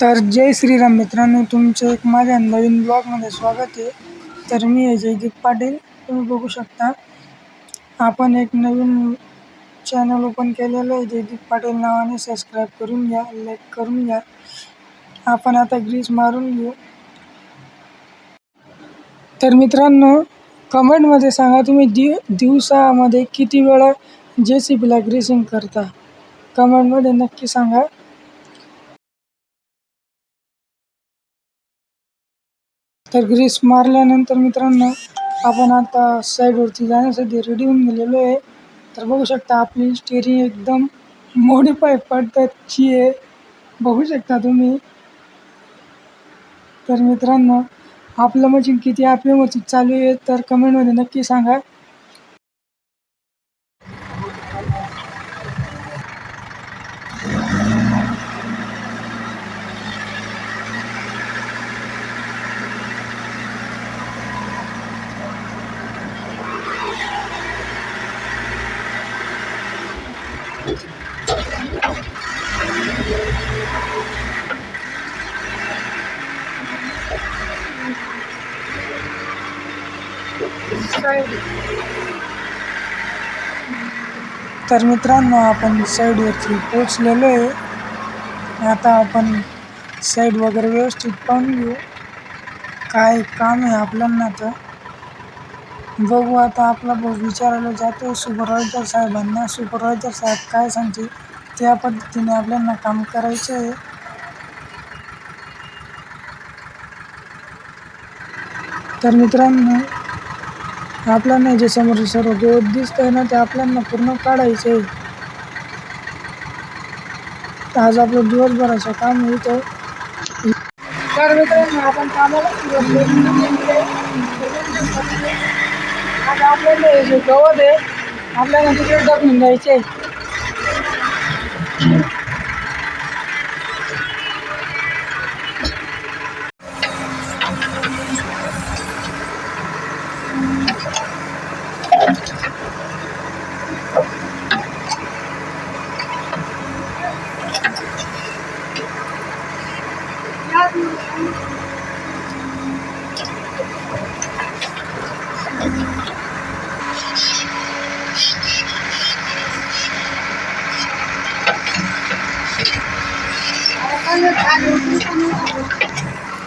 तर जय श्रीराम मित्रांनो तुमचं एक माझ्या नवीन ब्लॉगमध्ये स्वागत आहे. तर मी आहे जयदीप पाटील. तुम्ही बघू शकता आपण एक नवीन चॅनल ओपन केलेलं आहे. जयदीप पाटील नावाने सबस्क्राईब करून घ्या लाईक करून घ्या. आपण आता ग्रीस मारून घेऊ. तर मित्रांनो कमेंटमध्ये सांगा तुम्ही दिव दिवसामध्ये किती वेळा जे सी बीला ग्रीसिंग करता? कमेंटमध्ये नक्की सांगा. तर ग्रीस मारल्यानंतर मित्रांनो आपण आता साईडवरती जाण्यासाठी रेडी होऊन गेलेलो आहे. तर बघू शकता आपली स्टेरिंग एकदम मॉडिफाय पद्धतची आहे. बघू शकता तुम्ही. तर मित्रांनो आपलं मशीन किती आर पी एमवरती चालू आहे तर कमेंटमध्ये नक्की सांगा. तर मित्रांनो आपण साईडवरती पोचलेलो आहे. आता आपण साईड वगैरे व्यवस्थित पाहून घेऊ. काय काम आहे आपल्यांना तर बघू आता आपला भाऊ विचारायला जातो सुपरवायझर साहेबांना. सुपरवायझर साहेब काय सांगते त्या पद्धतीने आपल्यांना काम करायचं आहे. तर मित्रांनो आपल्याला जे समोरचे सर्व गवत आहे ना ते आपल्याला पूर्ण काढायचं. आहे आज आपलं दिवसभराचं काम आहे तर मित्रांनो आपण कामाला सुरुवात आपल्याला हे जे गवत आहे आपल्याला तिकडे टाकून द्यायचे. Ano, ano, ano, ano,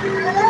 आहे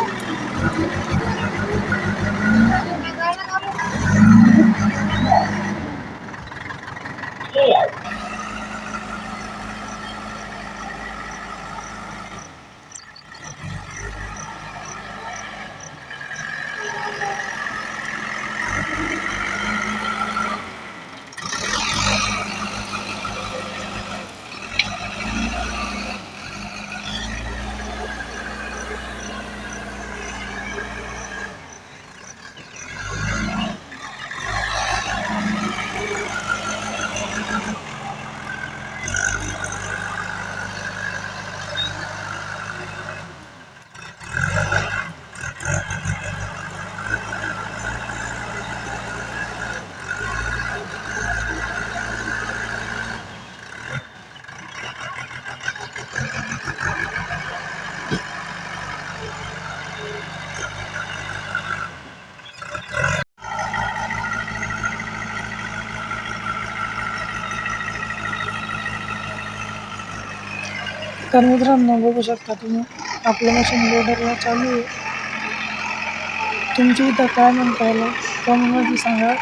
तर मित्रांनो बघू शकता तुम्ही. आपलं मशीन लोडरला चालू आहे. तुमची इथं काय म्हणता येईल कमेंटमध्ये सांगा.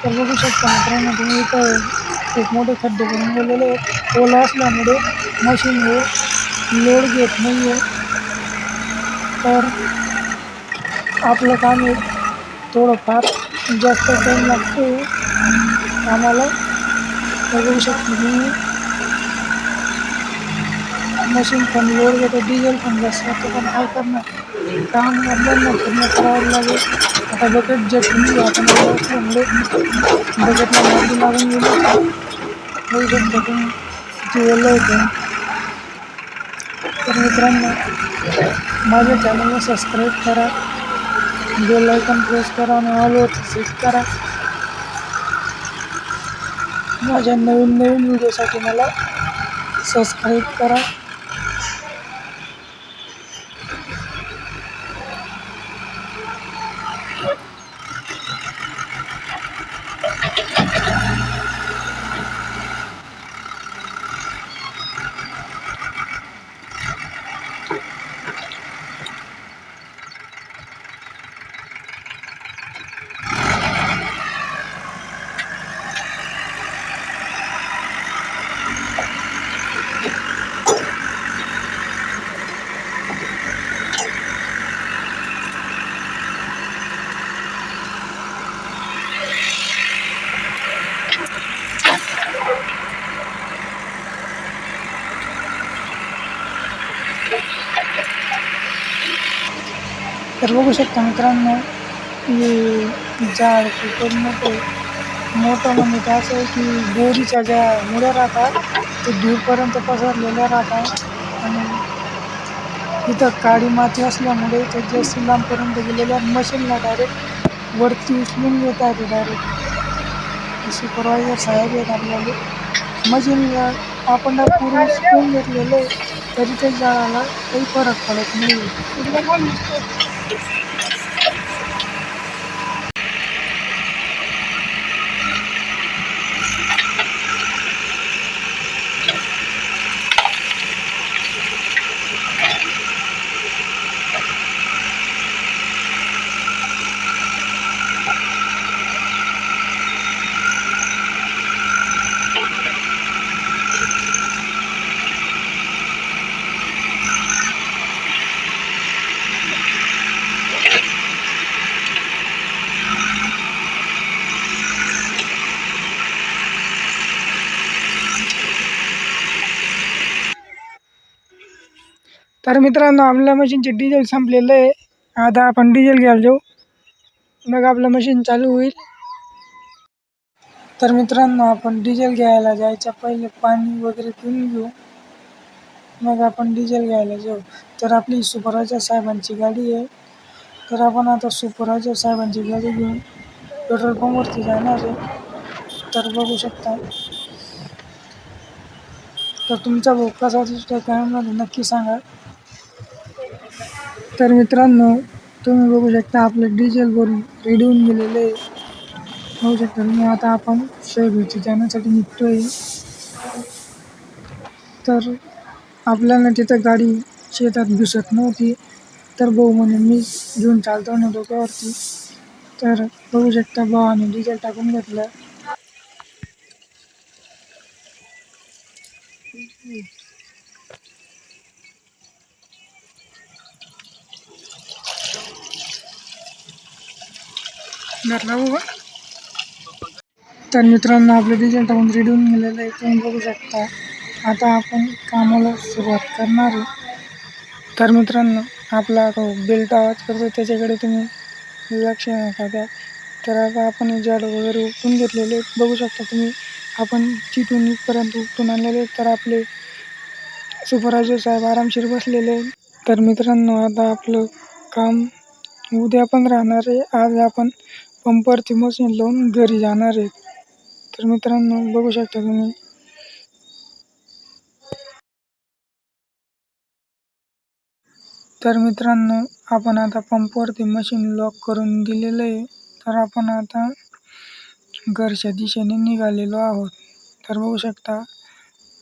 तर बघू शकता मित्रांनो तुम्ही इथं खूप मोठे खड्डे करून गेलेले आहेत. ओला असल्यामुळे मशीन हे लोड घेत नाही आहे तर आपलं काम आहे थोडंफार जास्त टाईम लागतो आम्हाला बघू शकता तुम्ही. मशीन पण लोड घेतो डिझेल पण जास्त होतं पण काय करणार काम आपल्याला पूर्ण करावं लागेल. आता बकेट जे तुम्ही आपण असल्यामुळे बकेटला मार्गी लागून गेलो होऊ शकतो तुम्ही किती ओलं होतं. तर मित्रांनो माझ्या चॅनलला सबस्क्राईब करा. बेल आयकॉन प्रेस करा आणि ऑलवरती क्लिक करा. माझ्या नवीन नवीन व्हिडिओसाठी मला सबस्क्राईब करा. तर बघू शकता मित्रांनो हे झाड खूपच मोठं मोठं म्हणजे त्याचं आहे की बोरीच्या ज्या मुळ्या राहतात ते दूरपर्यंत पसरलेल्या राहतात. आणि इथं काळी माती असल्यामुळे ते जास्त लांबपर्यंत गेलेल्या मशीनला डायरेक्ट वरती उचलून घेत आहे डायरेक्ट सुपरवायझर साहेब आहेत आपल्याला. मशीनला आपण पूर्ण उचलून घेतलेलं आहे तरी ते झाडाला काही फरक पडत नाही. Thank you. तर मित्रांनो आपल्या मशीनचे डिझेल संपलेलं आहे. आता आपण डिझेल घ्यायला जाऊ. मग आपलं मशीन चालू होईल. तर मित्रांनो आपण डिझेल घ्यायला जायच्या पहिले पाणी वगैरे पिऊन घेऊ. मग आपण डिझेल घ्यायला जाऊ. तर आपली सुपरवायझर साहेबांची गाडी आहे. तर आपण आता सुपरवायझर साहेबांची गाडी घेऊन पेट्रोल पंपवरती जाणार आहे. तर बघू शकता. तर तुमचा भाऊ कसा दिसतो कॅमेरामध्ये नक्की सांगा. तर मित्रांनो तुम्ही बघू शकता आपलं डिझेल भरून रेडी होऊन गेलेलं आहे. बघू शकता तुम्ही आता आपण शहराची जाण्यासाठी निघतोय. तर आपल्याला तिथं गाडी शेतात घुसत नव्हती. तर भाऊ म्हणे मी घेऊन चालतो ना डोक्यावरती. तर बघू शकता भावाने डिझेल टाकून घेतलं. घातला बघा तर मित्रांनो आपलं डिझेल टाकून रेडी होऊन गेलेलं आहे. तुम्ही बघू शकता. आता आपण कामाला सुरुवात करणार आहे. तर मित्रांनो आपला तो बेल्ट आवाज करतो त्याच्याकडे तुम्ही लक्ष नका द्या तर आता आपण हे वगैरे उपटून घेतलेले बघू शकता तुम्ही आपण तिथून इथपर्यंत उपटून आणलेले तर आपले सुपरवायझर साहेब आरामशीर बसलेले तर मित्रांनो आता आपलं काम उद्या पण राहणार आहे. आज आपण पंपवरती मशीन लावून घरी जाणार आहे. तर मित्रांनो बघू शकता तुम्ही. तर मित्रांनो आपण आता पंपवरती मशीन लॉक करून दिलेलं आहे. तर आपण आता घरच्या दिशेने निघालेलो आहोत. तर बघू शकता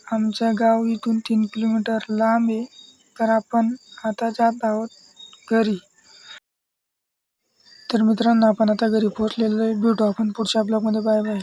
आमचं गाव इथून तीन किलोमीटर लांब आहे. तर आपण आता जात आहोत घरी. तर मित्रांनो आपण आता घरी पोहोचलेलो आहे. भेटू आपण पुढच्या ब्लॉगमध्ये. Bye bye.